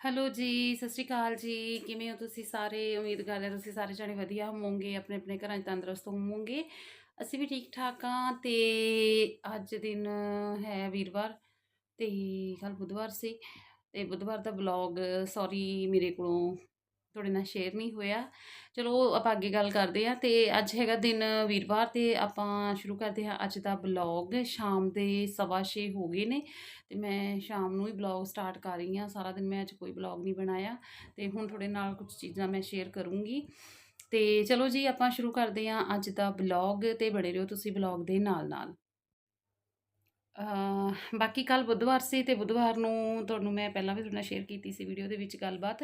Hello ਜੀ, ਸਤਿ ਸ਼੍ਰੀ ਅਕਾਲ ਜੀ। ਕਿਵੇਂ ਹੋ ਤੁਸੀਂ ਸਾਰੇ? ਉਮੀਦ ਕਰਦੇ ਹਾਂ ਤੁਸੀਂ ਸਾਰੇ ਜਣੇ ਵਧੀਆ ਹੋਵੋਗੇ, ਆਪਣੇ ਆਪਣੇ ਘਰਾਂ 'ਚ ਤੰਦਰੁਸਤ ਹੋਵੋਗੇ। ਅਸੀਂ ਵੀ ਠੀਕ ਠਾਕ ਹਾਂ ਤੇ ਅੱਜ ਦਿਨ ਹੈ ਵੀਰਵਾਰ ਤੇ ਕੱਲ ਬੁੱਧਵਾਰ ਸੀ ਤੇ ਬੁੱਧਵਾਰ ਦਾ ਬਲੌਗ ਸੌਰੀ ਮੇਰੇ ਕੋਲੋਂ ਤੁਹਾਡੇ ਨਾਲ ਸ਼ੇਅਰ ਨਹੀਂ ਹੋਇਆ। ਚਲੋ, ਆਪਾਂ ਅੱਗੇ ਗੱਲ ਕਰਦੇ ਹਾਂ ਤੇ ਅੱਜ ਹੈਗਾ ਦਿਨ ਵੀਰਵਾਰ ਤੇ ਆਪਾਂ ਸ਼ੁਰੂ ਕਰਦੇ ਹਾਂ ਅੱਜ ਦਾ ਬਲੌਗ ਸ਼ਾਮ ਦੇ ਸਵਾ ਛੇ ਹੋ ਗਏ ਨੇ ਤੇ ਮੈਂ ਸ਼ਾਮ ਨੂੰ ਹੀ ਬਲੌਗ ਸਟਾਰਟ ਕਰ ਰਹੀ ਹਾਂ। ਸਾਰਾ ਦਿਨ ਮੈਂ ਅੱਜ ਕੋਈ ਬਲੌਗ ਨਹੀਂ ਬਣਾਇਆ ਤੇ ਹੁਣ ਤੁਹਾਡੇ ਨਾਲ ਕੁਝ ਚੀਜ਼ਾਂ ਮੈਂ ਸ਼ੇਅਰ ਕਰੂੰਗੀ। ਤੇ ਚਲੋ ਜੀ, ਆਪਾਂ ਸ਼ੁਰੂ ਕਰਦੇ ਹਾਂ ਅੱਜ ਦਾ ਬਲੌਗ ਤੇ ਬੜੇ ਰਹੋ ਤੁਸੀਂ ਬਲੌਗ ਦੇ ਨਾਲ ਨਾਲ ਬਾਕੀ ਕੱਲ ਬੁੱਧਵਾਰ ਸੀ ਤੇ ਬੁੱਧਵਾਰ ਨੂੰ ਤੁਹਾਨੂੰ ਮੈਂ ਪਹਿਲਾਂ ਵੀ ਤੁਹਾਡੇ ਨਾਲ ਸ਼ੇਅਰ ਕੀਤੀ ਸੀ ਵੀਡੀਓ ਦੇ ਵਿੱਚ ਗੱਲਬਾਤ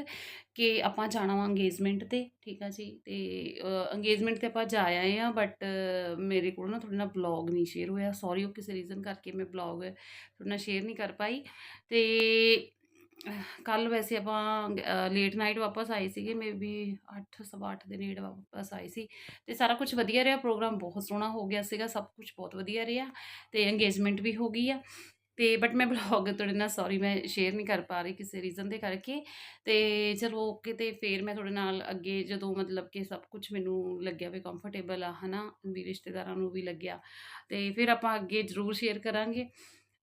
ਕਿ ਆਪਾਂ ਜਾਣਾ ਵਾ ਅੰਗੇਜਮੈਂਟ ਤੇ, ਠੀਕ ਆ ਜੀ? ਤੇ ਅੰਗੇਜਮੈਂਟ ਤੇ ਆਪਾਂ ਜਾ ਆਏ ਆ ਬਟ ਮੇਰੇ ਕੋਲ ਨਾ ਤੁਹਾਡੇ ਨਾਲ ਬਲੌਗ ਨਹੀਂ ਸ਼ੇਅਰ ਹੋਇਆ ਸੌਰੀ ਉਹ ਕਿਸੇ ਰੀਜ਼ਨ ਕਰਕੇ ਮੈਂ ਬਲੌਗ ਤੁਹਾਡੇ ਨਾਲ ਸ਼ੇਅਰ ਨਹੀਂ ਕਰ ਪਾਈ। ਤੇ ਕੱਲ ਵੈਸੇ ਆਪਾਂ ਲੇਟ ਨਾਈਟ ਵਾਪਸ ਆਏ ਸੀਗੇ ਮੇਬੀ 8 ਸਵਾ ਅੱਠ ਦੇ ਨੇੜੇ ਵਾਪਸ ਆਏ ਸੀ। ਤੇ ਸਾਰਾ ਕੁਝ ਵਧੀਆ ਰਿਹਾ ਪ੍ਰੋਗਰਾਮ ਬਹੁਤ ਸੋਹਣਾ ਹੋ ਗਿਆ ਸੀਗਾ, ਸਭ ਕੁਝ ਬਹੁਤ ਵਧੀਆ ਰਿਹਾ ਤੇ ਇੰਗੇਜਮੈਂਟ ਵੀ ਹੋ ਗਈ ਆ। ਤੇ ਬਟ ਮੈਂ ਬਲੌਗ ਤੁਹਾਡੇ ਨਾਲ ਸੌਰੀ ਮੈਂ ਸ਼ੇਅਰ ਨਹੀਂ ਕਰ ਪਾ ਰਹੀ ਕਿਸੇ ਰੀਜ਼ਨ ਦੇ ਕਰਕੇ। ਤੇ ਚਲੋ ਓਕੇ ਤੇ ਫੇਰ ਮੈਂ ਤੁਹਾਡੇ ਨਾਲ ਅੱਗੇ ਜਦੋਂ ਮਤਲਬ ਕਿ ਸਭ ਕੁਝ ਮੈਨੂੰ ਲੱਗਿਆ ਵੀ ਕੰਫਰਟੇਬਲ ਆ, ਹਨਾ ਵੀ ਰਿਸ਼ਤੇਦਾਰਾਂ ਨੂੰ ਵੀ ਲੱਗਿਆ, ਤੇ ਫਿਰ ਆਪਾਂ ਅੱਗੇ ਜ਼ਰੂਰ ਸ਼ੇਅਰ ਕਰਾਂਗੇ।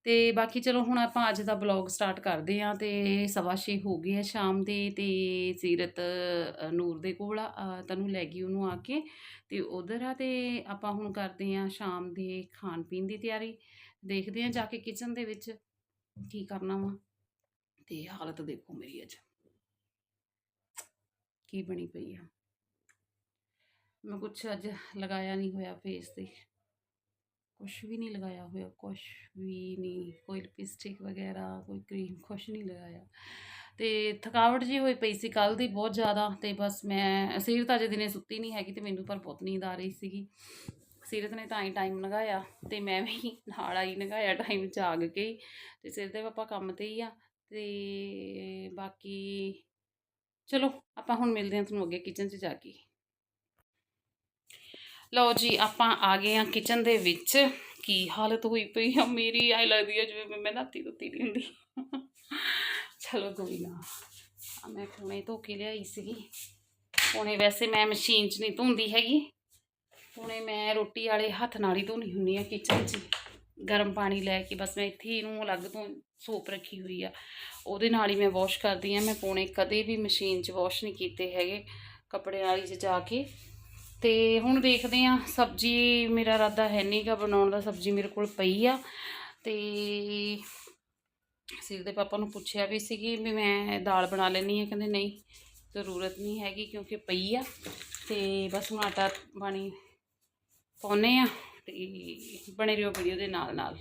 ਤੇ ਬਾਕੀ ਚਲੋ ਹੁਣ ਆਪਾਂ ਅੱਜ ਦਾ ਬਲੌਗ ਸਟਾਰਟ ਕਰਦੇ ਆਂ ਤੇ ਸਵਾ ਛੇ ਹੋ ਗਏ ਆ ਸ਼ਾਮ ਦੇ ਤੇ ਸੀਰਤ ਨੂਰ ਦੇ ਕੋਲ ਆ ਅ, ਲੈ ਗਈ ਉਹਨੂੰ ਆ ਕੇ ਤੇ ਉਧਰ ਆ ਤੇ ਆਪਾਂ ਹੁਣ ਕਰਦੇ ਆਂ ਸ਼ਾਮ ਦੇ ਖਾਣ ਪੀਣ ਦੀ ਤਿਆਰੀ ਦੇਖਦੇ ਆਂ ਜਾ ਕੇ ਕਿਚਨ ਦੇ ਵਿੱਚ ਕੀ ਕਰਨਾ ਵਾ ਤੇ ਹਾਲਤ ਦੇਖੋ ਮੇਰੀ ਅੱਜ। ਕੀ ਬਣੀ ਪਈ ਆ। ਮੈਂ ਕੁਛ ਅੱਜ ਲਗਾਇਆ ਨਹੀਂ ਹੋਇਆ ਫੇਸ ਤੇ। ਕੁਛ ਵੀ ਨਹੀਂ ਲਗਾਇਆ ਹੋਇਆ, ਕੁਛ ਵੀ ਨਹੀਂ, ਕੋਈ ਲਿਪਸਟਿਕ ਵਗੈਰਾ, ਕੋਈ ਕਰੀਮ ਕੁਛ ਨਹੀਂ ਲਗਾਇਆ। ਤੇ ਥਕਾਵਟ ਜੀ ਹੋਈ ਪਈ ਸੀ ਕੱਲ ਦੀ ਬਹੁਤ ਜ਼ਿਆਦਾ ਤੇ ਬਸ ਮੈਂ, ਸੀਰਤ ਅਜੇ ਦਿਨੇ ਸੁੱਤੀ ਨਹੀਂ ਹੈਗੀ ਤੇ ਮੈਨੂੰ ਪਰ ਬਹੁਤ ਨੀਂਦ ਆ ਰਹੀ ਸੀਗੀ। ਸੀਰਤ ਨੇ ਤਾਂ ਹੀ ਟਾਈਮ ਲਗਾਇਆ ਤੇ ਮੈਂ ਵੀ ਨਾਲ ਆਈ ਲਗਾਇਆ ਟਾਈਮ ਜਾਗ ਕੇ ਹੀ। ਤੇ ਸਿਰ ਦੇ ਪਾਪਾ ਕੰਮ ਤੇ ਹੀ ਆ ਤੇ ਬਾਕੀ ਚਲੋ ਆਪਾਂ ਹੁਣ ਮਿਲਦੇ ਹਾਂ ਤੁਹਾਨੂੰ ਅੱਗੇ ਕਿਚਨ 'ਚ ਜਾ ਕੇ। ਲਓ ਜੀ, ਆਪਾਂ ਆ ਗਏ ਆ ਕਿਚਨ ਦੇ ਵਿੱਚ। ਕੀ ਹਾਲਤ ਹੋਈ ਪਈ ਆ ਮੇਰੀ? ਆਈ ਲੱਗਦੀ ਆ ਜਿਵੇਂ ਮੈਂ ਨਾਤੀ ਧੁੱਤੀ ਨਹੀਂ ਹੁੰਦੀ। ਚਲੋ ਕੋਈ ਨਾ। ਆ ਮੈਂ ਹੁਣੇ ਧੋ ਕੇ ਲਿਆਈ ਸੀਗੀ। ਹੁਣੇ ਵੈਸੇ ਮੈਂ ਮਸ਼ੀਨ 'ਚ ਨਹੀਂ ਧੋਂਦੀ ਹੈਗੀ। ਹੁਣੇ ਮੈਂ ਰੋਟੀ ਵਾਲੇ ਹੱਥ ਨਾਲ ਹੀ ਧੋਣੀ ਹੁੰਦੀ ਆ ਕਿਚਨ 'ਚ। ਗਰਮ ਪਾਣੀ ਲੈ ਕੇ ਬਸ ਮੈਂ ਇੱਥੇ ਹੀ ਇਹਨੂੰ ਅਲੱਗ ਤੋਂ ਸੋਪ ਰੱਖੀ ਹੋਈ ਆ। ਉਹਦੇ ਨਾਲ ਹੀ ਮੈਂ ਵਾਸ਼ ਕਰਦੀ ਆ। ਮੈਂ ਪੌਣੇ ਕਦੇ ਵੀ ਮਸ਼ੀਨ 'ਚ ਵਾਸ਼ ਨਹੀਂ ਕੀਤੇ ਹੈਗੇ। ਕੱਪੜੇ ਵਾਲੀ 'ਚ ਜਾ ਕੇ। ਤੇ ਹੁਣ ਦੇਖਦੇ ਆ ਸਬਜ਼ੀ ਮੇਰਾ ਇਰਾਦਾ ਹੈ ਨਹੀਂਗਾ ਬਣਾਉਣ ਦਾ, ਸਬਜ਼ੀ ਮੇਰੇ ਕੋਲ ਪਈ ਆ। ਤੇ ਸਿਰ ਦੇ ਪਾਪਾ ਨੂੰ ਪੁੱਛਿਆ ਵੀ ਸੀਗੀ ਵੀ ਮੈਂ ਦਾਲ ਬਣਾ ਲੈਣੀ ਹੈ, ਕਹਿੰਦੇ ਨਹੀਂ, ਜ਼ਰੂਰਤ ਨਹੀਂ ਹੈਗੀ ਕਿਉਂਕਿ ਪਈ ਆ। ਤੇ ਬਸ ਹੁਣ ਆਟਾ ਪਾਣੀ ਪਾਉਨੇ ਆ ਤੇ ਬਣੇ ਰਹੋ ਵੀਡੀਓ ਦੇ ਨਾਲ ਨਾਲ।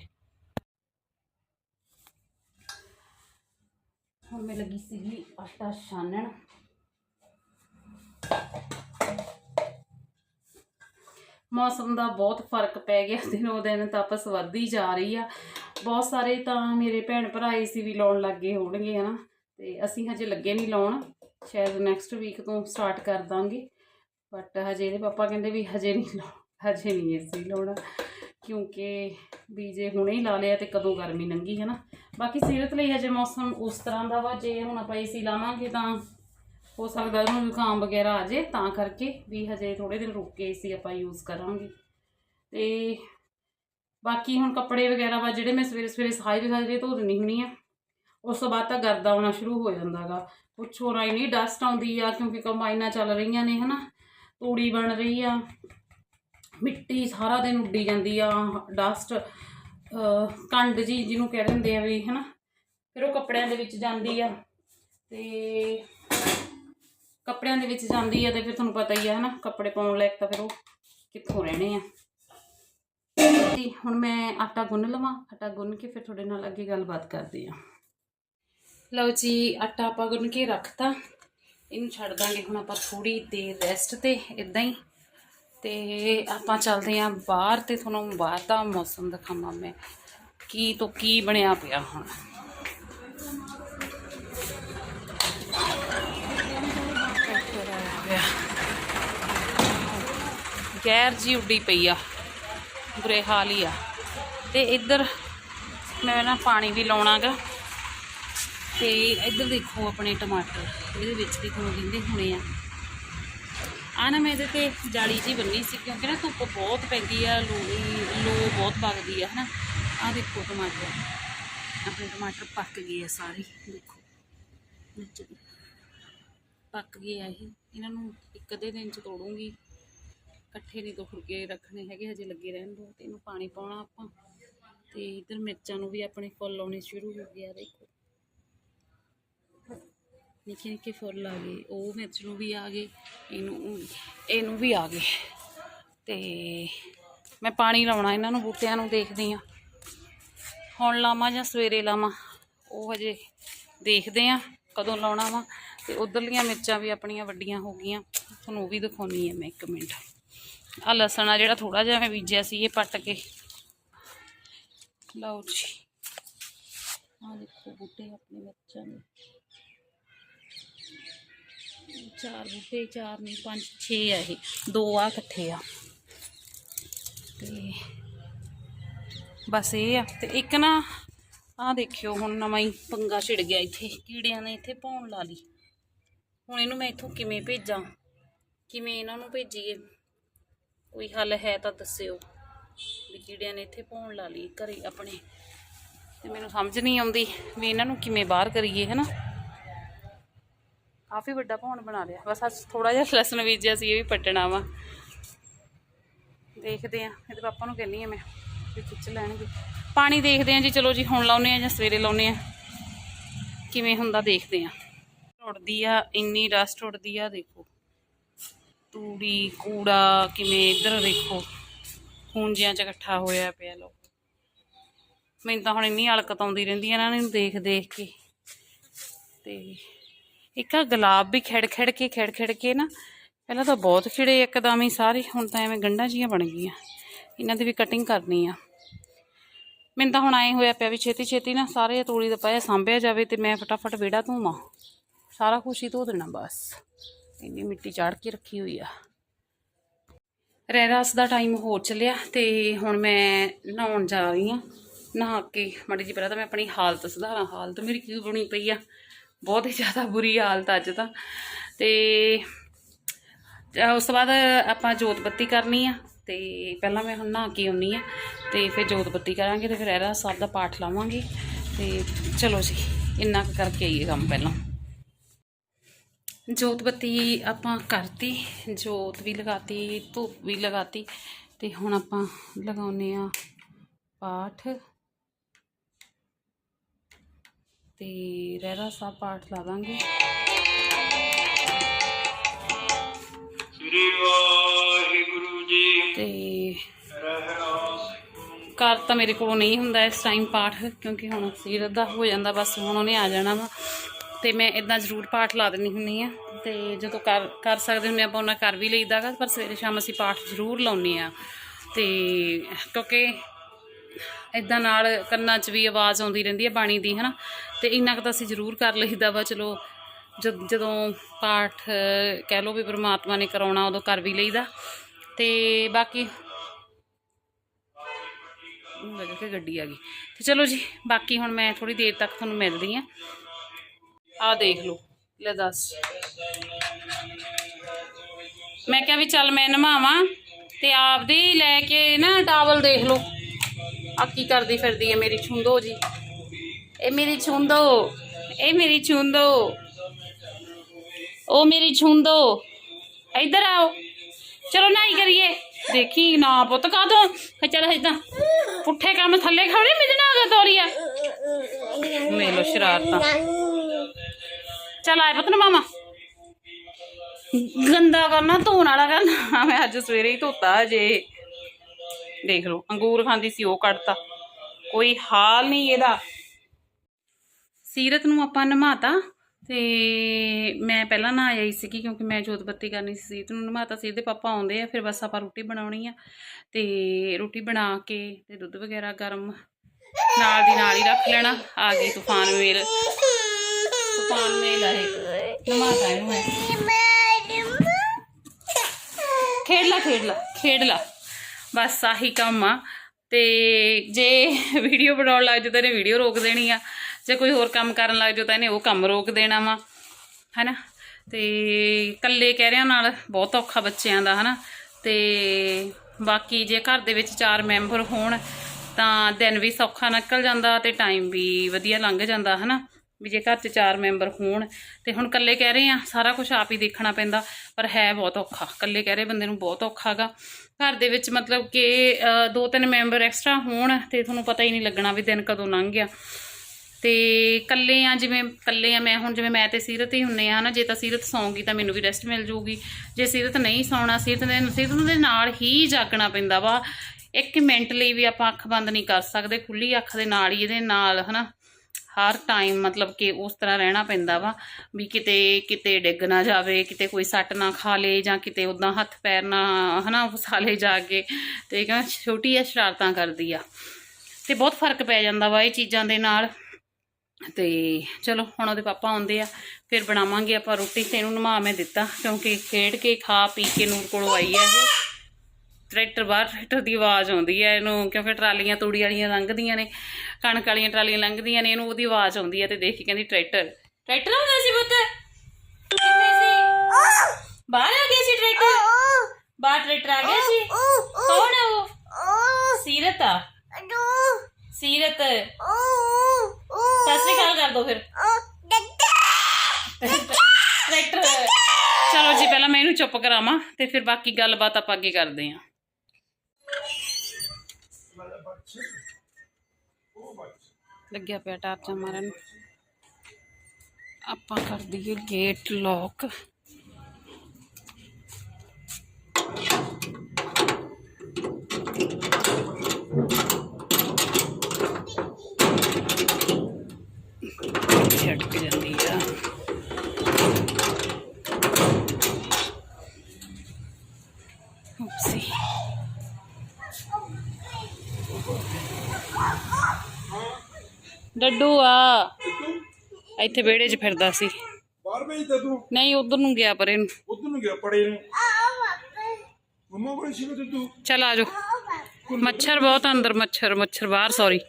ਹੁਣ ਮੈਂ ਲੱਗੀ ਸੀਗੀ ਆਟਾ ਛਾਨਣ। ਮੌਸਮ ਦਾ ਬਹੁਤ ਫ਼ਰਕ ਪੈ ਗਿਆ, ਦਿਨੋਂ ਦਿਨ ਤਾਪਸ ਵੱਧਦੀ ਜਾ ਰਹੀ ਆ। ਬਹੁਤ ਸਾਰੇ ਤਾਂ ਮੇਰੇ ਭੈਣ ਭਰਾ ਸੀ ਵੀ ਲਾਉਣ ਲੱਗੇ ਹੋਣਗੇ, ਹਨਾ। ਤੇ ਅਸੀਂ ਹਜੇ ਲੱਗੇ ਨਹੀਂ ਲਾਉਣ, ਸ਼ਾਇਦ ਨੈਕਸਟ ਵੀਕ ਤੋਂ ਸਟਾਰਟ ਕਰ ਦਾਂਗੇ। ਬਟ ਹਜੇ ਇਹਦੇ ਪਾਪਾ ਕਹਿੰਦੇ ਵੀ ਹਜੇ ਨਹੀਂ ਲਾਉਣਾ, ਹਜੇ ਨਹੀਂ ਅਸੀਂ ਲਾਉਣਾ। ਕਿਉਂਕਿ ਵੀ ਜੇ ਹੁਣੇ ਹੀ ਲਾ ਲਿਆ ਤੇ ਕਦੋਂ ਗਰਮੀ ਲੰਗੀ ਹੈ ਨਾ ਬਾਕੀ ਸਿਹਤ ਲਈ ਹਜੇ ਮੌਸਮ ਉਸ ਤਰ੍ਹਾਂ ਦਾ ਵਾ, ਜੇ ਹੁਣ ਆਪਾਂ ਏਸੀ ਲਾਵਾਂਗੇ ਤਾਂ ਹੋ ਸਕਦਾ ਉਹਨੂੰ ਜ਼ੁਕਾਮ ਵਗੈਰਾ ਆ ਜੇ ਤਾਂ ਕਰਕੇ ਵੀ ਹਜੇ ਥੋੜੇ ਦਿਨ ਰੁਕ ਕੇ ਏਸੀ ਆਪਾਂ ਯੂਜ਼ ਕਰਾਂਗੇ। ਤੇ ਬਾਕੀ ਹੁਣ ਕੱਪੜੇ ਵਗੈਰਾ ਵਾ ਜਿਹੜੇ ਮੈਂ ਸਵੇਰੇ ਸਵੇਰੇ ਸਾਜਰੇ ਸਾਜਰੇ ਧੋ ਦਿੰਦੀ ਹੁੰਦੀ ਆ, ਉਸ ਤੋਂ ਬਾਅਦ ਤਾਂ ਗਰਦਾ ਆਉਣਾ ਸ਼ੁਰੂ ਹੋ ਜਾਂਦਾਗਾ। ਪੁੱਛੋ ਨਾ ਇੰਨੀ ਡਸਟ ਆਉਂਦੀ ਆ ਕਿਉਂਕਿ ਕੰਬਾਈਨਾਂ ਚੱਲ ਰਹੀਆਂ ਨੇ, ਹਨਾ? ਤੂੜੀ ਬਣ ਰਹੀ ਆ, ਮਿੱਟੀ ਸਾਰਾ ਦਿਨ ਉੱਡੀ ਜਾਂਦੀ ਆ ਡਸਟ ਕੰਡ ਜੀ ਜਿਹਨੂੰ ਕਹਿ ਦਿੰਦੇ ਆ ਵੀ, ਹਨਾ? ਫਿਰ ਉਹ ਕੱਪੜਿਆਂ ਦੇ ਵਿੱਚ ਜਾਂਦੀ ਆ। ਤੇ ਕੱਪੜਿਆਂ ਦੇ ਵਿੱਚ ਜਾਂਦੀ ਆ ਤੇ ਫਿਰ ਤੁਹਾਨੂੰ ਪਤਾ ਹੀ ਆ, ਹਨਾ, ਕੱਪੜੇ ਪਾਉਣ ਲਾਇਕ ਤਾਂ ਫਿਰ ਉਹ ਕਿੱਥੋਂ ਰਹਿਣੇ ਆ। ਜੀ ਹੁਣ ਮੈਂ ਆਟਾ ਗੁੰਨ ਲਵਾਂ, ਆਟਾ ਗੁੰਨ ਕੇ ਫਿਰ ਤੁਹਾਡੇ ਨਾਲ ਅੱਗੇ ਗੱਲਬਾਤ ਕਰਦੇ ਆ। ਲਓ ਜੀ, ਆਟਾ ਆਪਾਂ ਗੁੰਨ ਕੇ ਰੱਖਤਾ। ਇਹਨੂੰ ਛੱਡ ਦਾਂਗੇ, ਹੁਣ ਆਪਾਂ ਥੋੜੀ ਦੇਰ ਰੈਸਟ ਤੇ ਇਦਾਂ ਹੀ। ਤੇ ਆਪਾਂ ਚੱਲਦੇ ਆਂ ਬਾਹਰ ਤੇ ਤੁਹਾਨੂੰ ਬਾਹਰ ਦਾ ਮੌਸਮ ਦਿਖਾਵਾਂ ਮੈਂ, ਕੀ ਤੋਂ ਕੀ ਬਣਿਆ ਪਿਆ ਹੁਣ। ਗੈਰ ਜੀ ਉੱਡੀ ਪਈ ਆ, ਬੁਰੇ ਹਾਲ ਹੀ ਆ। ਤੇ ਇੱਧਰ ਮੈਂ ਨਾ ਪਾਣੀ ਵੀ ਲਾਉਣਾਗਾ। ਤੇ ਇੱਧਰ ਦੇਖੋ ਆਪਣੇ ਟਮਾਟਰ, ਇਹਦੇ ਵਿੱਚ ਵੀ ਤੁਹਾਨੂੰ ਦਿੰਦੇ ਹੋਣੇ ਆ। ਆ ਨਾ ਮੈਂ ਇਹਦੇ ਤੇ ਜਾਲੀ ਜੀ ਬੰਨੀ ਸੀ, ਕਿਉਂਕਿ ਨਾ ਧੁੱਪ ਬਹੁਤ ਪੈਂਦੀ ਆ ਲੂ ਲੋ ਬਹੁਤ ਵਗਦੀ ਆ, ਹਨਾ। ਆ ਦੇਖੋ ਟਮਾਟਰ, ਆਪਣੇ ਟਮਾਟਰ ਪੱਕ ਗਏ ਆ ਸਾਰੇ, ਦੇਖੋ। ਪੱਕ ਗਏ ਆ ਇਹ, ਇਹਨਾਂ ਨੂੰ ਇੱਕ ਅੱਧੇ ਦਿਨ ਚ ਤੋੜੂੰਗੀ। ਇਕੱਠੇ ਨਹੀਂ ਤੋੜ ਕੇ ਰੱਖਣੇ ਹੈਗੇ, ਹਜੇ ਲੱਗੇ ਰਹਿਣ ਦੋ, ਤੇ ਇਹਨੂੰ ਪਾਣੀ ਪਾਉਣਾ ਆਪਾਂ। ਤੇ ਇਧਰ ਮਿਰਚਾਂ ਨੂੰ ਵੀ ਆਪਣੇ ਫੁੱਲ ਆਉਣੇ ਸ਼ੁਰੂ ਹੋ ਗਏ ਆ, ਦੇਖੋ। ਨਿੱਕੇ ਨਿੱਕੇ ਫੁੱਲ ਆ ਗਏ, ਉਹ ਮਿਰਚ ਨੂੰ ਵੀ ਆ ਗਏ, ਇਹਨੂੰ ਇਹਨੂੰ ਵੀ ਆ ਗਏ। ਤੇ ਮੈਂ ਪਾਣੀ ਲਾਉਣਾ ਇਹਨਾਂ ਨੂੰ, ਬੂਟਿਆਂ ਨੂੰ ਦੇਖਦੀ ਆ ਹੁਣ ਲਾਵਾਂ ਜਾਂ ਸਵੇਰੇ ਲਾਵਾਂ, ਉਹ ਹਜੇ ਦੇਖਦੇ ਆ ਕਦੋਂ ਲਾਉਣਾ ਵਾ। ਤੇ ਉਧਰਲੀਆਂ ਮਿਰਚਾਂ ਵੀ ਆਪਣੀਆਂ ਵੱਡੀਆਂ ਹੋ ਗਈਆਂ, ਤੁਹਾਨੂੰ ਉਹ ਵੀ ਦਿਖਾਉਣੀ ਆ ਮੈਂ ਇੱਕ ਮਿੰਟ। ਆ ਲਸਣ ਆ ਜਿਹੜਾ ਥੋੜਾ ਜਿਹਾ ਮੈਂ ਬੀਜਿਆ ਸੀ, ਇਹ ਪੱਟ ਕੇ। ਲਓ ਜੀ। ਆ ਦੇਖੋ ਬੂਟੇ ਆਪਣੇ ਮਿਰਚਾਂ ਦੇ। ਚਾਰ ਬੂਟੇ, ਚਾਰ ਨਹੀਂ, ਪੰਜ, ਛੇ ਆ ਇਹ। ਦੋ ਆ ਇਕੱਠੇ ਆ। ਤੇ ਬਸ ਇਹ ਆ। ਤੇ ਇੱਕ ਨਾ ਆ ਦੇਖਿਓ, ਹੁਣ ਨਵਾਂ ਹੀ ਪੰਗਾ ਛਿੜ ਗਿਆ ਇੱਥੇ। ਕੀੜਿਆਂ ਨੇ ਇੱਥੇ ਭੌਣ ਲਾ ਲਈ। ਹੁਣ ਇਹਨੂੰ ਮੈਂ ਇੱਥੋਂ ਕਿਵੇਂ ਭੇਜਾਂ? ਕਿਵੇਂ ਇਹਨਾਂ ਨੂੰ ਭੇਜੀਏ? ਕੋਈ ਹੱਲ ਹੈ ਤਾਂ ਦੱਸਿਓ। ਵੀ ਕੀੜਿਆਂ ਨੇ ਇੱਥੇ ਭੌਣ ਲਾ ਲਈ ਘਰੇ ਆਪਣੇ। ਤੇ ਮੈਨੂੰ ਸਮਝ ਨਹੀਂ ਆਉਂਦੀ ਵੀ ਇਹਨਾਂ ਨੂੰ ਕਿਵੇਂ ਬਾਹਰ ਕਰੀਏ, ਹਨਾ? ਕਾਫੀ ਵੱਡਾ ਭੌਣ ਬਣਾ ਲਿਆ। ਬਸ ਅੱਜ ਥੋੜਾ ਜਿਹਾ ਲਸਣ ਬੀਜਿਆ ਸੀ ਇਹ ਵੀ ਪੱਟਣਾ ਵਾ। ਦੇਖਦੇ ਆ ਇਹਦੇ ਪਾਪਾ ਨੂੰ ਕਹਿੰਨੀ ਆ ਮੈਂ ਵੀ ਖਿੱਚ ਲੈਣਗੇ। ਪਾਣੀ ਦੇਖਦੇ ਆ ਜੀ। ਚਲੋ ਜੀ, ਹੁਣ ਲਾਉਨੇ ਆ ਜਾਂ ਸਵੇਰੇ ਲਾਉਨੇ ਆ ਕਿਵੇਂ ਹੁੰਦਾ ਦੇਖਦੇ ਆ ਉੱਡਦੀ ਆ, ਇੰਨੀ ਡਸਟ ਉੱਡਦੀ ਆ, ਦੇਖੋ। ਤੂੜੀ, ਕੂੜਾ ਕਿਵੇਂ ਇੱਧਰ ਦੇਖੋ। ਖੂੰਜਿਆਂ ਚ ਇਕੱਠਾ ਹੋਇਆ ਪਿਆ ਲੋਕ। ਮੈਨੂੰ ਤਾਂ ਹੁਣ ਇੰਨੀ ਹਲਕਤ ਆਉਂਦੀ ਰਹਿੰਦੀ ਆ ਇਹਨਾਂ ਨੂੰ ਦੇਖ ਦੇਖ ਕੇ। ਤੇ ਇੱਕ ਆ ਗੁਲਾਬ ਵੀ ਖਿੜ ਖਿੜ ਕੇ, ਖਿੜ ਖਿੜ ਕੇ ਨਾ, ਪਹਿਲਾਂ ਤਾਂ ਬਹੁਤ ਖਿੜੇ ਇੱਕਦਮ ਹੀ ਸਾਰੇ, ਹੁਣ ਤਾਂ ਐਵੇਂ ਗੰਢਾਂ ਜੀਆਂ ਬਣ ਗਈਆਂ। ਇਹਨਾਂ ਦੀ ਵੀ ਕਟਿੰਗ ਕਰਨੀ ਆ। ਮੈਨੂੰ ਤਾਂ ਹੁਣ ਆਏ ਹੋਇਆ ਪਿਆ ਵੀ ਛੇਤੀ ਛੇਤੀ ਨਾ ਸਾਰੇ ਤੂੜੀ ਦਾ ਪਾਇਆ ਸਾਂਭਿਆ ਜਾਵੇ ਤੇ ਮੈਂ ਫਟਾਫਟ ਵਿਹੜਾ ਧੋਵਾਂ। ਸਾਰਾ ਖੁਸ਼ੀ ਧੋ ਦੇਣਾ ਬਸ। ਇੰਨੀ ਮਿੱਟੀ ਚਾੜ ਕੇ ਰੱਖੀ ਹੋਈ ਆ। ਰਹਿਰਾਸ ਦਾ ਟਾਈਮ ਹੋਰ ਚੱਲਿਆ ਤੇ ਹੁਣ ਮੈਂ ਨਹਾਉਣ ਜਾ ਰਹੀ ਆ ਨਹਾ ਕੇ ਮਾੜੀ ਜੀ ਪਹਿਲਾਂ ਤਾਂ ਮੈਂ ਆਪਣੀ ਹਾਲਤ ਸੁਧਾਰਾਂ। ਹਾਲਤ ਮੇਰੀ ਕੀ ਬਣੀ ਪਈ ਆ? ਬਹੁਤ ਹੀ ਜ਼ਿਆਦਾ ਬੁਰੀ ਹਾਲਤ ਅੱਜ ਤਾਂ। ਤੇ ਉਸ ਤੋਂ ਬਾਅਦ ਆਪਾਂ ਜੋਤ ਬੱਤੀ ਕਰਨੀ ਆ ਤੇ ਪਹਿਲਾਂ ਮੈਂ ਹੁਣ ਨਹਾ ਕੇ ਆਉਣੀ ਆ ਤੇ ਫਿਰ ਜੋਤ ਬੱਤੀ ਕਰਾਂਗੇ ਤੇ ਫਿਰ ਰਹਿਰਾਸ ਸਾਹਿਬ ਦਾ ਪਾਠ ਲਾਵਾਂਗੇ। ਤੇ ਚਲੋ ਜੀ, ਇੰਨਾ ਕੁ ਕਰਕੇ ਆਈਏ ਕੰਮ ਪਹਿਲਾਂ। ਜੋਤ ਬੱਤੀ ਆਪਾਂ ਕਰਤੀ ਜੋਤ ਵੀ ਲਗਾਤੀ ਧੂਪ ਵੀ ਲਗਾਤੀ ਤੇ ਹੁਣ ਆਪਾਂ ਲਗਾਉਨੇ ਆ ਪਾਠ। ਤੇ ਰਹਿਰਾ ਸਾਹਿਬ ਪਾਠ ਲਾਵਾਂਗੇ ਸ੍ਰੀ ਵਾਹਿਗੁਰੂ ਜੀ। ਤੇ ਕਰ ਤਾਂ ਮੇਰੇ ਕੋਲੋਂ ਨਹੀਂ ਹੁੰਦਾ ਇਸ ਟਾਈਮ ਪਾਠ ਕਿਉਂਕਿ ਹੁਣ ਸੀਰਤ ਦਾ ਹੋ ਜਾਂਦਾ ਬਸ ਹੁਣ ਉਹਨੇ ਆ ਜਾਣਾ ਵਾ। ਤੇ ਮੈਂ ਇਦਾਂ ਜ਼ਰੂਰ ਪਾਠ ਲਾ ਦਿੰਦੀ ਹੁੰਦੀ ਆ ਤੇ ਜਦੋਂ ਕਰ ਕਰ ਸਕਦੇ ਹੁੰਦੇ ਆਪਾਂ ਉਹਨਾਂ ਕਰ ਵੀ ਲਈਦਾਗਾ, ਪਰ ਸਵੇਰੇ ਸ਼ਾਮ ਅਸੀਂ ਪਾਠ ਜ਼ਰੂਰ ਲਾਉਨੇ ਆ ਤੇ ਕਿਉਂਕਿ ਇਦਾਂ ਨਾਲ ਕੰਨਾਂ 'ਚ ਵੀ ਆਵਾਜ਼ ਆਉਂਦੀ ਰਹਿੰਦੀ ਹੈ ਬਾਣੀ ਦੀ, ਹਨਾ? ਤੇ ਇੰਨਾ ਕੁ ਤਾਂ ਅਸੀਂ ਜ਼ਰੂਰ ਕਰ ਲਈਦਾ ਵਾ, ਚਲੋ, ਜਦ, ਜਦੋਂ ਪਾਠ, ਕਹਿ ਲਓ ਵੀ ਪ੍ਰਮਾਤਮਾ ਨੇ ਕਰਾਉਣਾ, ਉਦੋਂ ਕਰ ਵੀ ਲਈਦਾ। ਤੇ ਬਾਕੀ ਲੱਗ ਕੇ ਗੱਡੀ ਆ ਗਈ। ਤੇ ਚਲੋ ਜੀ, ਬਾਕੀ ਹੁਣ ਮੈਂ ਥੋੜੀ ਦੇਰ ਤੱਕ ਤੁਹਾਨੂੰ ਮਿਲਦੀ ਆ ਆ ਦੇਖ ਲਓ ਲੈ ਦੱਸ ਮੈਂ ਕਿਹਾ ਵੀ ਚੱਲ ਮੈਂ ਨਮਾਵਾਂ ਤੇ ਆਪਦੀ ਲੈ ਕੇ ਨਾ ਟਾਵਲ ਦੇਖ ਲਓ ਆ ਕੀ ਕਰਦੀ ਫਿਰਦੀ ਹੈ ਮੇਰੀ ਛੁੰਦੋ ਜੀ ਇਹ ਮੇਰੀ ਛੁੰਦੋ ਇਹ ਮੇਰੀ ਛੁੰਦੋ ਉਹ ਮੇਰੀ ਛੁੰਦੋ ਇੱਧਰ ਆਓ ਚਲੋ ਨਹੀਂ ਕਰੀਏ ਦੇਖੀ ਨਾ ਪੁੱਤ ਕਾ ਦੋ ਚੱਲ ਇਦਾਂ ਪੁੱਠੇ ਕੰਮ ਥੱਲੇ ਖਾਣੇ ਮਿਲਣਾ ਹੈਗਾ ਤੋਰੀਆ ਮੇਲੋ ਸ਼ਰਾਰਤਾਂ ਚੱਲ ਆਏ ਪੁੱਤ ਨਾ ਮਾਮਾ। ਗੰਦਾ ਕਰਨਾ, ਧੋਣ ਵਾਲਾ ਕਰਨਾ। ਮੈਂ ਅੱਜ ਸਵੇਰੇ ਹੀ ਧੋਤਾ ਜੇ ਦੇਖ ਲਓ, ਅੰਗੂਰ ਖਾਂਦੀ ਸੀ, ਉਹ ਕੱਢਤਾ। ਕੋਈ ਹਾਲ ਨਹੀਂ ਇਹਦਾ। ਸੀਰਤ ਨੂੰ ਆਪਾਂ ਨਮਾਤਾ ਤੇ ਮੈਂ ਪਹਿਲਾਂ ਨਹਾ ਆਈ ਸੀਗੀ ਕਿਉਂਕਿ ਮੈਂ ਜੋਤ ਬੱਤੀ ਕਰਨੀ ਸੀ। ਸੀਰਤ ਨੂੰ ਨਮਾਤਾ ਸੀ, ਇਹਦੇ ਪਾਪਾ ਆਉਂਦੇ ਆ, ਫਿਰ ਬਸ ਆਪਾਂ ਰੋਟੀ ਬਣਾਉਣੀ ਆ। ਤੇ ਰੋਟੀ ਬਣਾ ਕੇ ਤੇ ਦੁੱਧ ਵਗੈਰਾ ਗਰਮ ਨਾਲ ਦੀ ਨਾਲ ਹੀ ਰੱਖ ਲੈਣਾ। ਆ ਗਈ ਤੂਫਾਨ ਮੇਰ ਤੂਫਾਨ ਮੇਲ ਆਏ ਨਮਾਤਾ ਇਹਨੂੰ ਬਸ ਆਹੀ ਕੰਮ ਆ। ਤੇ ਜੇ ਵੀਡੀਓ ਬਣਾਉਣ ਲੱਗ ਜਾਓ ਤਾਂ ਇਹਨੇ ਵੀਡੀਓ ਰੋਕ ਦੇਣੀ ਆ। ਜੇ ਕੋਈ ਹੋਰ ਕੰਮ ਕਰਨ ਲੱਗ ਜਾਓ ਤਾਂ ਇਹਨੇ ਉਹ ਕੰਮ ਰੋਕ ਦੇਣਾ ਵਾ। ਹੈਨਾ? ਤੇ ਇਕੱਲੇ ਕਹਿ ਕਹਿਰਿਆਂ ਨਾਲ, ਬਹੁਤ ਔਖਾ ਬੱਚਿਆਂ ਦਾ, ਹਨਾ? ਤੇ ਬਾਕੀ ਜੇ ਘਰ ਦੇ ਵਿੱਚ ਚਾਰ ਮੈਂਬਰ ਹੋਣ ਤਾਂ ਦਿਨ ਵੀ ਸੌਖਾ ਨਿਕਲ ਜਾਂਦਾ ਤੇ ਟਾਈਮ ਵੀ ਵਧੀਆ ਲੰਘ ਜਾਂਦਾ, ਹਨਾ? ਵੀ ਜੇ ਘਰ 'ਚ ਚਾਰ ਮੈਂਬਰ ਹੋਣ, ਤੇ ਹੁਣ ਇਕੱਲੇ ਕਹਿ ਰਹੇ ਆ, ਸਾਰਾ ਕੁਝ ਆਪ ਹੀ ਦੇਖਣਾ ਪੈਂਦਾ, ਪਰ ਹੈ ਬਹੁਤ ਔਖਾ। ਇਕੱਲੇ ਕਹਿ ਰਹੇ ਬੰਦੇ ਨੂੰ ਬਹੁਤ ਔਖਾਗਾ ਘਰ ਦੇ ਵਿੱਚ ਮਤਲਬ ਕਿ ਦੋ ਤਿੰਨ ਮੈਂਬਰ ਐਕਸਟਰਾ ਹੋਣ, ਤੇ ਤੁਹਾਨੂੰ ਪਤਾ ਹੀ ਨਹੀਂ ਲੱਗਣਾ ਵੀ ਦਿਨ ਕਦੋਂ ਲੰਘ ਗਿਆ। ਤੇ ਕੱਲੇ ਆ, ਜਿਵੇਂ ਕੱਲੇ ਆ ਮੈਂ, ਹੁਣ ਜਿਵੇਂ ਮੈਂ ਤੇ ਸੀਰਤ ਹੀ ਹੁੰਨੇ ਆ ਨਾ ਜੇ ਤਾਂ ਸੀਰਤ ਸੌਂਗੀ ਤਾਂ ਮੈਨੂੰ ਵੀ ਰੈਸਟ ਮਿਲ ਜੂਗੀ ਜੇ ਸੀਰਤ ਨਹੀਂ ਸੌਣਾ, ਸੀਰਤ ਦੇ ਸੀਰਤ ਦੇ ਨਾਲ ਹੀ ਜਾਗਣਾ ਪੈਂਦਾ ਵਾ। ਇੱਕ ਮਿੰਟ ਲਈ ਵੀ ਆਪਾਂ ਅੱਖ ਬੰਦ ਨਹੀਂ ਕਰ ਸਕਦੇ, ਖੁੱਲੀ ਅੱਖ ਦੇ ਨਾਲ ਹੀ ਇਹਦੇ ਨਾਲ, ਹਨਾ। ਹਰ ਟਾਈਮ ਮਤਲਬ ਕਿ ਉਸ ਤਰ੍ਹਾਂ ਰਹਿਣਾ ਪੈਂਦਾ ਵਾ ਵੀ ਕਿਤੇ ਕਿਤੇ ਡਿੱਗ ਨਾ ਜਾਵੇ, ਕਿਤੇ ਕੋਈ ਸੱਟ ਨਾ ਖਾ ਲੇ ਜਾਂ ਕਿਤੇ ਉਦਾਂ ਹੱਥ ਪੈਰ ਨਾ, ਹਨਾ ਫਸਾਲੇ ਜਾ ਕੇ ਤੇ ਕਹਿੰਦਾ ਛੋਟੀ ਆ ਸ਼ਰਾਰਤਾਂ ਕਰਦੀ ਆ। ਤੇ ਬਹੁਤ ਫ਼ਰਕ ਪੈ ਜਾਂਦਾ ਵਾ ਇਹ ਚੀਜ਼ਾਂ ਦੇ ਨਾਲ। ਤੇ ਚਲੋ, ਹੁਣ ਉਹਦੇ ਪਾਪਾ ਆਉਂਦੇ ਆ, ਫਿਰ ਬਣਾਵਾਂਗੇ ਆਪਾਂ ਰੋਟੀ ਤੇ ਇਹਨੂੰ ਨਮਾ ਮੈਂ ਦਿੱਤਾ ਕਿਉਂਕਿ ਖੇਡ ਕੇ ਖਾ ਪੀ ਕੇ ਨੂਰ ਕੋਲੋਂ ਆਈ ਆ ਇਹ। ਟਰੈਕਟਰ, ਬਾਹਰ ਟਰੈਕਟਰ ਦੀ ਆਵਾਜ਼ ਆਉਂਦੀ ਹੈ ਇਹਨੂੰ, ਕਿਉਂਕਿ ਟਰਾਲੀਆਂ ਤੂੜੀ ਵਾਲੀਆਂ ਲੰਘਦੀਆਂ ਨੇ, ਕਣਕ ਵਾਲੀਆਂ ਟਰਾਲੀਆਂ ਲੰਘਦੀਆਂ ਨੇ, ਇਹਨੂੰ ਉਹਦੀ ਆਵਾਜ਼ ਆਉਂਦੀ ਹੈ ਤੇ ਦੇਖ ਕੇ ਕਹਿੰਦੀ ਟਰੈਕਟਰ। ਟਰੈਕਟਰ ਆਉਂਦਾ ਸੀ ਪੁੱਤ? ਕਿੱਥੇ ਸੀ ਬਾਹਰ ਆ ਗਿਆ ਸੀ ਟਰੈਕਟਰ? ਬਾਹਰ ਟਰੈਕਟਰ ਆ ਗਿਆ ਸੀ? ਕੌਣ ਆ ਉਹ? ਸੀਰਤ ਆ? ਸੀਰਤ? ਸਤਿ ਸ੍ਰੀ ਅਕਾਲ ਕਰ ਦੋ ਫਿਰ। ਟਰੈਕਟਰ। ਚਲੋ ਜੀ, ਪਹਿਲਾਂ ਮੈਂ ਇਹਨੂੰ ਚੁੱਪ ਕਰਾਵਾਂ ਤੇ ਫਿਰ ਬਾਕੀ ਗੱਲਬਾਤ ਆਪਾਂ ਅੱਗੇ ਕਰਦੇ ਆਂ ਲੱਗਿਆ ਪਿਆ ਟਾਰਚਾ ਮਾਰਨ। ਆਪਾਂ ਕਰ ਦਈਏ ਗੇਟ ਲੌਕ ਡੱਡੂ ਆ। ਇੱਥੇ ਵਿਹੜੇ 'ਚ ਫਿਰਦਾ ਸੀ। ਬਾਹਰ ਭੇਜਦਾ ਤੂੰ? ਨਹੀਂ ਉਧਰ ਨੂੰ ਗਿਆ ਪਰੇ ਨੂੰ। ਉਧਰ ਨੂੰ ਗਿਆ ਪੜੇ ਨੂੰ। ਮੰਮਾ ਕੋਲ ਸੀ ਤੇ ਤੂੰ ਚਲ ਆ ਜਾਓ। ਮੱਛਰ ਬਹੁਤ ਆ ਅੰਦਰ ਮੱਛਰ ਮੱਛਰ ਬਾਹਰ ਸੌਰੀ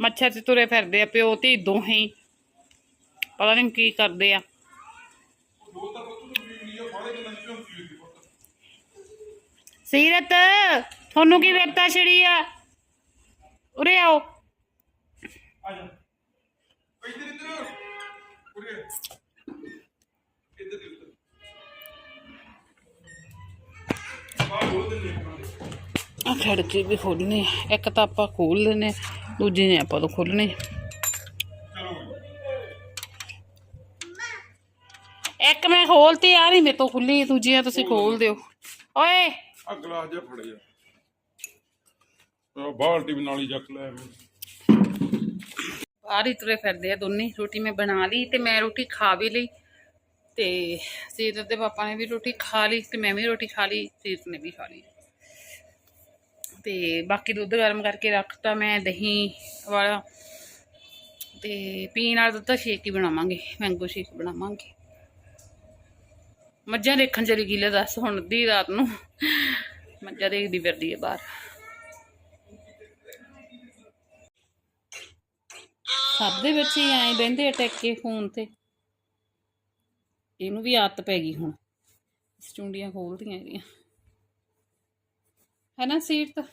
ਮੱਛਰ ਚ ਤੁਰੇ ਫਿਰਦੇ ਆ ਪਿਓ ਤੇ ਦੋਹੇ। ਹੀ ਪਤਾ ਨਹੀਂ ਕੀ ਕਰਦੇ ਆ। ਸੀਰਤ ਤੁਹਾਨੂੰ ਕੀ ਵਿਪਤਾ ਛੜੀ ਆ? ਉਰੇ ਆਓ। ਆ ਜਾ ਇੱਧਰ ਇੱਧਰ। ਉਰੇ ਇੱਧਰ ਇੱਧਰ ਬਾਹਰ ਬੋਲ ਦੇ ਨੇ ਆ ਖਿੜਕੀ ਵੀ ਖੋਲਣੀ ਇੱਕ ਤਾਂ ਆਪਾਂ ਖੋਲ ਲੈਨੇ ਦੂਜੀ ਨੇ ਆਪਾਂ ਤੋਂ ਖੋਲਣੀ ਚਲੋ ਇੱਕ ਮੈਂ ਖੋਲਤੀ ਆ ਨਹੀਂ ਮੇਰੇ ਤੋਂ ਖੁੱਲੀ ਦੂਜੀਆਂ ਤੁਸੀਂ ਖੋਲ ਦਿਓ। ਓਏ! ਆ ਗਲਾਸ ਜਿਹਾ ਫੜ ਜਾ ਬਾਲਟੀ ਵੀ ਨਾਲ ਹੀ ਚੱਕ ਲੈ ਬਾਹਰ ਹੀ ਤੁਰੇ ਫਿਰਦੇ ਆ ਦੋਨੇ, ਰੋਟੀ ਮੈਂ ਬਣਾ ਲਈ ਤੇ ਮੈਂ ਰੋਟੀ ਖਾ ਵੀ ਲਈ ਤੇ ਸੀਰਤ ਦੇ ਪਾਪਾ ਨੇ ਵੀ ਰੋਟੀ ਖਾ ਲਈ ਤੇ ਮੈਂ ਵੀ ਰੋਟੀ ਖਾ ਲਈ, ਸੀਰਤ ਨੇ ਵੀ ਖਾ ਲਈ। ਤੇ ਬਾਕੀ ਦੁੱਧ ਗਰਮ ਕਰਕੇ ਰੱਖਤਾ ਮੈਂ ਦਹੀਂ ਵਾਲਾ ਤੇ ਪੀਣ ਵਾਲਾ ਦੁੱਧ ਸ਼ੇਕ ਹੀ ਬਣਾਵਾਂਗੇ, ਮੈਂਗੋ ਸ਼ੇਕ ਬਣਾਵਾਂਗੇ। ਮੱਝਾਂ ਦੇਖਣ ਚਲੀ ਗਈ, ਲੈ ਦੱਸ ਹੁਣ ਅੱਧੀ ਰਾਤ ਨੂੰ। ਮੱਝਾਂ ਦੇਖਦੀ ਫਿਰਦੀ ਹੈ ਬਾਹਰ। ਸਭ ਦੇ ਵਿੱਚ ਐਂ ਬਹਿੰਦੇ ਆ ਕੇ ਫੋਨ ਤੇ। ਇਹਨੂੰ ਵੀ ਆਦਤ ਪੈ ਗਈ ਹੁਣ। ਚੁੰਡੀਆਂ ਖੋਲਦੀਆਂ ਇਹਦੀਆਂ। ਹੈ ਸੀਰਤ?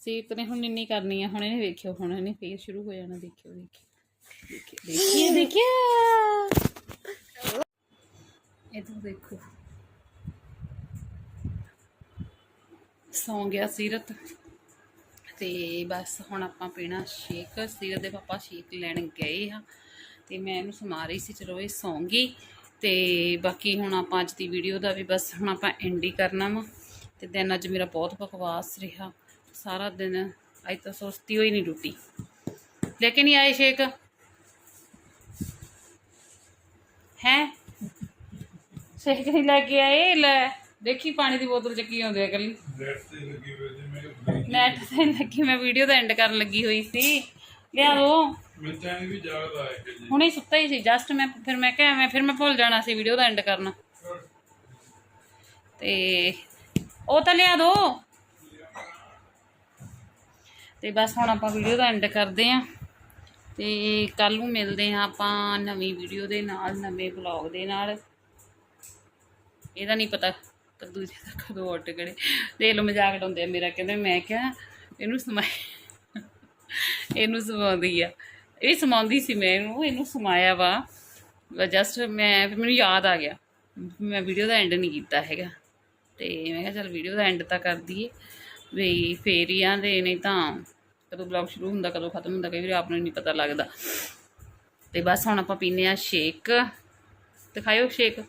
ਸੀਰਤ ਨੇ ਹੁਣ ਇੰਨੀ ਕਰਨੀ ਆ, ਹੁਣ ਇਹਨੇ ਵੇਖਿਓ, ਹੁਣ ਇਹਨੇ ਫੇਰ ਸ਼ੁਰੂ ਹੋ ਜਾਣਾ ਦੇਖਿਓ ਦੇਖਿਓ। ਦੇਖਿਓ ਦੇਖਿਓ। ਇਹ ਦੇਖੋ। ਸੌਂ ਗਿਆ ਸੀਰਤ। ਤੇ ਬਸ ਹੁਣ ਆਪਾਂ ਪੀਣਾ ਸ਼ੇਕ। ਸੀਰਤ ਦੇ ਪਾਪਾ ਸ਼ੇਕ ਲੈਣ ਗਏ ਆ। ਤੇ ਮੈਂ ਇਹਨੂੰ ਸਮਾ ਰਹੀ ਸੀ, ਚਲੋ ਇਹ ਸੌਂਗੀ। ਤੇ ਬਾਕੀ ਹੁਣ ਆਪਾਂ ਅੱਜ ਦੀ ਵੀਡੀਓ ਦਾ ਵੀ ਬਸ ਹੁਣ ਆਪਾਂ ਐਂਡ ਹੀ ਕਰਨਾ ਵਾ। ਤੇ ਦਿਨ ਅੱਜ ਮੇਰਾ ਬਹੁਤ ਬਕਵਾਸ ਰਿਹਾ। ਸਾਰਾ ਦਿਨ ਅੱਜ ਤਾਂ ਸੁਸਤੀ ਹੋਈ ਨਹੀਂ ਟੁੱਟੀ। ਲੈ ਕੇ ਨਹੀਂ ਆਏ ਸ਼ੇਕ? ਹੈ? ਸ਼ੇਕ ਨਹੀਂ ਲੈ ਕੇ ਆਏ ਲੈ ਦੇਖੀ ਪਾਣੀ ਦੀ ਬੋਤਲ ਚੱਕੀ ਆਉਂਦੇ ਆ ਕੱਲੀ। ਤੇ ਲੱਗੀ ਹੋਈ ਨੈਟ ਤੇ ਲੱਗੀ ਮੈਂ ਵੀਡੀਓ ਦਾ ਐਂਡ ਕਰਨ ਲੱਗੀ ਹੋਈ ਸੀ। ਲਿਆ ਦੋ। ਮੈਂ ਤਾਂ ਵੀ ਜਾਗਦਾ ਹੈ ਕਿ ਜੀ। ਹੁਣੇ ਸੁੱਤਾ ਹੀ ਸੀ ਜਸਟ ਮੈਂ ਫਿਰ ਮੈਂ ਕਿਹਾ ਮੈਂ ਫਿਰ ਮੈਂ ਭੁੱਲ ਜਾਣਾ ਸੀ ਵੀਡੀਓ ਦਾ ਐਂਡ ਕਰਨਾ। ਤੇ ਉਹ ਤਾਂ ਲਿਆ ਦੋ। ਤੇ ਬਸ ਹੁਣ ਆਪਾਂ ਵੀਡੀਓ ਦਾ ਐਂਡ ਕਰਦੇ ਆਂ। ਤੇ ਕੱਲ ਨੂੰ ਮਿਲਦੇ ਹਾਂ ਆਪਾਂ ਨਵੀਂ ਵੀਡੀਓ ਦੇ ਨਾਲ ਨਵੇਂ ਵਲੌਗ ਦੇ ਨਾਲ। ਇਹਦਾ ਨਹੀਂ ਪਤਾ ਪਰ ਦੂਜੇ ਦਾ ਕਦੋਂ ਉੱਟ ਗੜੇ ਦੇਖ ਲਓ ਮਜ਼ਾਕ ਡਾਉਂਦੇ ਆ ਮੇਰਾ, ਕਹਿੰਦੇ ਮੈਂ ਕਿਹਾ ਇਹਨੂੰ ਸਮਾਈ ਇਹਨੂੰ ਸਮਾਉਂਦੀ ਆ। ਇਹ ਸਮਾਉਂਦੀ ਸੀ ਮੈਂ ਇਹਨੂੰ ਇਹਨੂੰ ਸਮਾਇਆ ਵਾ। ਜਸਟ ਮੈਂ, ਫਿਰ ਮੈਨੂੰ ਯਾਦ ਆ ਗਿਆ। ਮੈਂ ਵੀਡੀਓ ਦਾ ਐਂਡ ਨਹੀਂ ਕੀਤਾ ਹੈਗਾ। ਤੇ ਮੈਂ ਕਿਹਾ ਚੱਲ ਵੀਡੀਓ ਦਾ ਐਂਡ ਤਾਂ ਕਰ ਦਈਏ। ਵੀ ਫੇਰ ਹੀ ਆਂਦੇ, ਨਹੀਂ ਤਾਂ ਕਦੋਂ ਬਲੌਗ ਸ਼ੁਰੂ ਹੁੰਦਾ, ਕਦੋਂ ਖਤਮ ਹੁੰਦਾ, ਕਈ ਵਾਰ ਆਪ ਨੂੰ ਨਹੀਂ ਪਤਾ ਲੱਗਦਾ। ਤੇ ਬਸ ਹੁਣ ਆਪਾਂ ਪੀਨੇ ਆ ਸ਼ੇਕ ਦਿਖਾਇਓ ਸ਼ੇਕ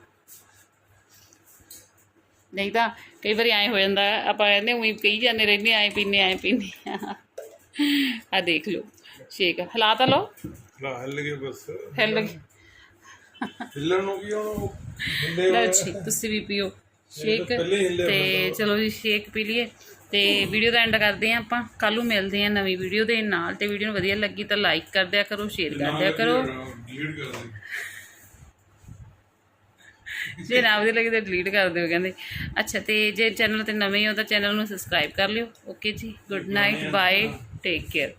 ਨਹੀਂ ਤਾਂ ਕਈ ਵਾਰੀ ਐਂ ਹੋ ਜਾਂਦਾ ਆਪਾਂ ਕਹਿੰਦੇ ਉਹੀ ਕਹੀ ਜਾਂਦੇ ਰਹਿੰਦੇ ਐਂ ਪੀਨੇ ਐਂ ਪੀਨੇ ਆ ਦੇਖ ਲਓ ਸ਼ੇਕ ਹਲਾ ਤਾਂ ਲਓ। ਲਾ ਹਿੱਲ ਗਏ ਬਸ। ਹਿੱਲ ਗਈ ਹਿੱਲਣ ਨੂੰ ਕੀ ਹੁਣ ਉਹ? ਹਿੱਲੇ ਲਓ ਹੋਏ ਜੀ ਤੁਸੀਂ ਵੀ ਪੀਓ। ਸ਼ੇਕ ਤੇ ਚਲੋ ਜੀ ਸ਼ੇਕ ਪੀ ਲਈਏ। ਤੇ ਵੀਡੀਓ ਦਾ ਐਂਡ ਕਰਦੇ ਆਂ ਆਪਾਂ। ਕੱਲ ਨੂੰ ਮਿਲਦੇ ਆਂ ਨਵੀਂ ਵੀਡੀਓ ਦੇ ਨਾਲ। ਤੇ ਵੀਡੀਓ ਨੂੰ ਵਧੀਆ ਲੱਗੀ ਤਾਂ ਲਾਈਕ ਕਰ ਦਿਆ ਕਰੋ ਸ਼ੇਅਰ ਕਰ ਦਿਆ ਕਰੋ। ਜੇ ਨਾ ਵਧੀਆ ਲੱਗੀ ਤਾਂ ਡਿਲੀਟ ਕਰ ਦਿਓ ਕਹਿੰਦੇ। ਅੱਛਾ ਤੇ ਜੇ ਚੈਨਲ ਤੇ ਨਵੇਂ ਹੋ ਤਾਂ ਚੈਨਲ ਨੂੰ ਸਬਸਕ੍ਰਾਈਬ ਕਰ ਲਿਓ। ਓਕੇ ਜੀ good night bye take care